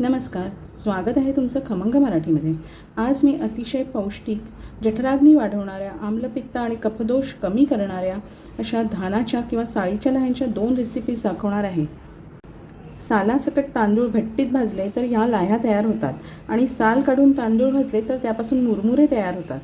नमस्कार स्वागत आहे तुमचं खमंग मराठीमध्ये. आज मी अतिशय पौष्टिक जठराग्नी वाढवणाऱ्या आम्लपित्त आणि कफदोष कमी करणाऱ्या अशा धानाच्या किंवा साळीच्या लह्यांच्या दोन रेसिपीज दाखवणार आहे. सालासकट तांदूळ भट्टीत भाजले तर या लाह्या तयार होतात आणि साल काढून तांदूळ भाजले तर त्यापासून मुरमुरे तयार होतात.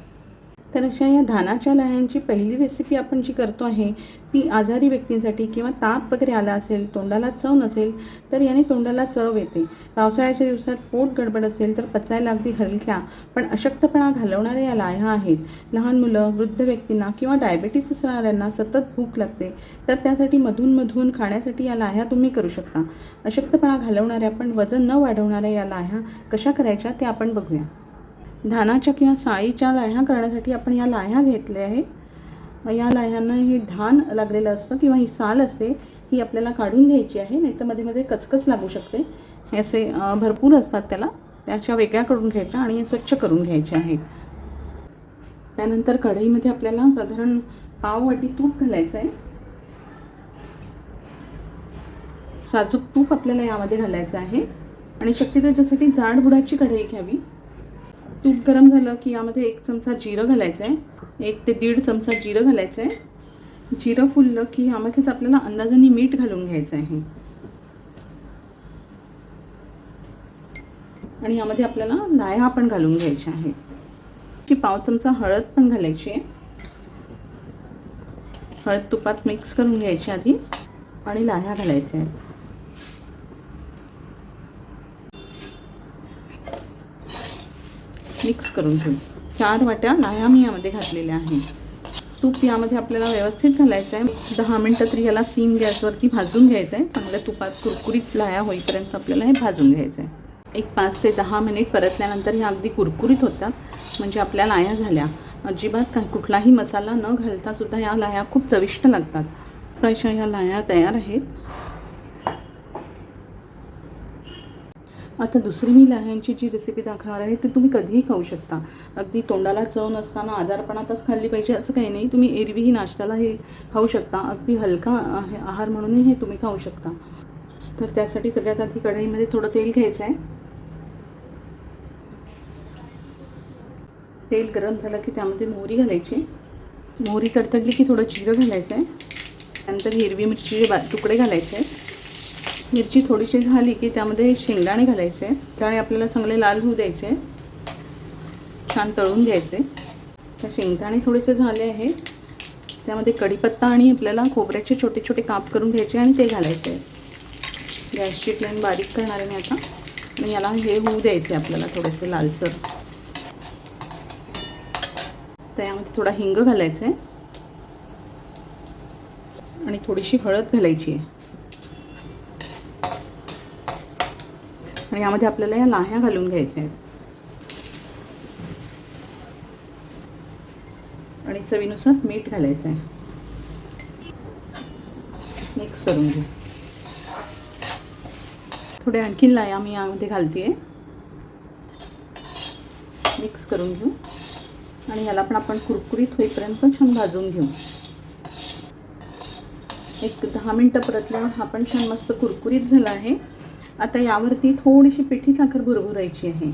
तर अशा या धानाच्या लाह्यांची पहिली रेसिपी आपण जी करतो आहे ती आजारी व्यक्तींसाठी किंवा ताप वगैरे आला असेल तोंडाला चव नसेल तर याने तोंडाला चव येते. पावसाळ्याच्या दिवसात पोट गडबड असेल तर पचायला अगदी हलक्या पण अशक्तपणा घालवणाऱ्या या लाह्या आहेत. लहान मुलं वृद्ध व्यक्तींना किंवा डायबिटीस असणाऱ्यांना सतत भूक लागते तर त्यासाठी मधूनमधून खाण्यासाठी या लाह्या तुम्ही करू शकता. अशक्तपणा घालवणाऱ्या पण वजन न वाढवणाऱ्या या लाह्या कशा करायच्या ते आपण बघूया. धानाच्या किंवा साळीच्या लाह्या करण्यासाठी आपण या लाह्या घेतल्या आहे. या लाह्यांना हे धान लागलेलं असतं किंवा ही साल असते ही आपल्याला काढून घ्यायची आहे नाही तर मध्ये मध्ये कचकच लागू शकते. हे असे भरपूर असतात त्याला. त्याच्या वेगळ्या करून घ्यायच्या आणि हे स्वच्छ करून घ्यायचे आहेत. त्यानंतर कढईमध्ये आपल्याला साधारण पाव वाटी तूप घालायचं आहे. साजूक तूप आपल्याला यामध्ये घालायचं आहे. आणि शक्यतो याच्यासाठी जाड बुडाची कढई घ्यावी. तूप गरम झालं की यामध्ये एक चमचा जिरं घालायचं आहे एक ते दीड चमचा जिरं घालायचं आहे जिरं फुललं की यामध्येच आपल्याला अंदाजाने मीठ घालून घ्यायचं आहे आणि यामध्ये आपल्याला लाह्या पण घालून घ्यायच्या आहे की पाव चमचा हळद पण घालायची आहे. हळद तुपात मिक्स करून घ्यायची आधी आणि लाह्या घालायच्या आहेत. मिक्स करून घेऊ चार वाट्या लाह्या मी यामध्ये घातलेल्या आहेत. तूप यामध्ये आपल्याला व्यवस्थित घालायचं आहे. दहा मिनटं तरी याला सीम गॅसवरती भाजून घ्यायचं आहे चांगल्या तुपात कुरकुरीत लाह्या होईपर्यंत आपल्याला हे भाजून घ्यायचं आहे एक पाच ते दहा मिनिट परतल्यानंतर ह्या अगदी कुरकुरीत होतात. म्हणजे आपल्या लाह्या झाल्या. अजिबात काही कुठलाही मसाला न घालता सुद्धा या लाह्या खूप चविष्ट लागतात. तर अशा ह्या लाह्या तयार आहेत. आता दुसरी मी लाह्यांची जी रेसिपी दाखवणार आहे ती तुम्ही कधीही खाऊ शकता. अगदी तोंडाला चव नसताना आजारपणातच खाल्ली पाहिजे असं काही नाही. तुम्ही एरवीही नाश्त्याला हे खाऊ शकता. अगदी हलका आहे आहार म्हणूनही हे तुम्ही खाऊ शकता. तर त्यासाठी सगळ्यात आधी कढईमध्ये थोडं तेल घ्यायचं आहे तेल गरम झालं की त्यामध्ये मोहरी घालायची. मोहरी तडतडली की थोडं जिरं घालायचं आहे त्यानंतर हिरवी मिरचीचे बा तुकडे घालायचे. आहेत मिरची थोडीशी झाली की त्यामध्ये शेंगदाणे घालायचे. त्याने आपल्याला चांगले लाल होऊ द्यायचे. छान तळून घ्यायचे. तर शेंगदाणे थोडेसे झाले आहे त्यामध्ये कढीपत्ता आणि आपल्याला खोबऱ्याचे छोटे छोटे काप करून घ्यायचे आणि ते घालायचे. गॅसची फ्लेम बारीक करणार आहे मी आता. आणि याला हे होऊ द्यायचे आपल्याला थोडेसे लालसर. तर यामध्ये थोडा हिंग घालायचा. आहे आणि थोडीशी हळद घालायची आहे. आणि यामध्ये आपल्याला या लाह्या घालून घ्यायच्या आहेत. आणि चवीनुसार मीठ घालायचं आहे. मिक्स करून घेऊ थोडे आणखीन लाया मी यामध्ये घालते मिक्स करून घेऊ. आणि याला पण आपण कुरकुरीत होईपर्यंत छान भाजून घेऊ. एक दहा मिनटं परतल्यावर हा पण छान मस्त कुरकुरीत झाला आहे. आता यावरती थोडीशी पिठी साखर भुरभुरायची आहे.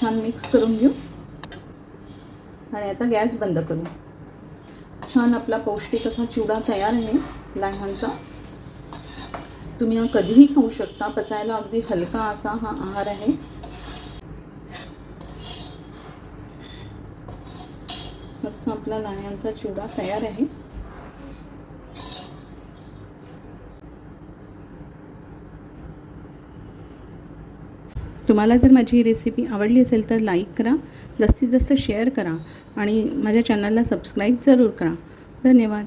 छान मिक्स करून घेऊ. आणि आता गॅस बंद करू. छान आपला पौष्टिक असा चिवडा तयार आहे लहानचा तुम्ही हा कधीही खाऊ शकता. पचायला अगदी हलका असा हा आहार आहे. मस्त आपला लाह्यांचा चिवडा तयार आहे. तुम्हाला जर माझी ही रेसिपी आवडली असेल तर लाईक करा जास्तीत जास्त शेअर करा आणि माझ्या चॅनलला सबस्क्राईब जरूर करा. धन्यवाद.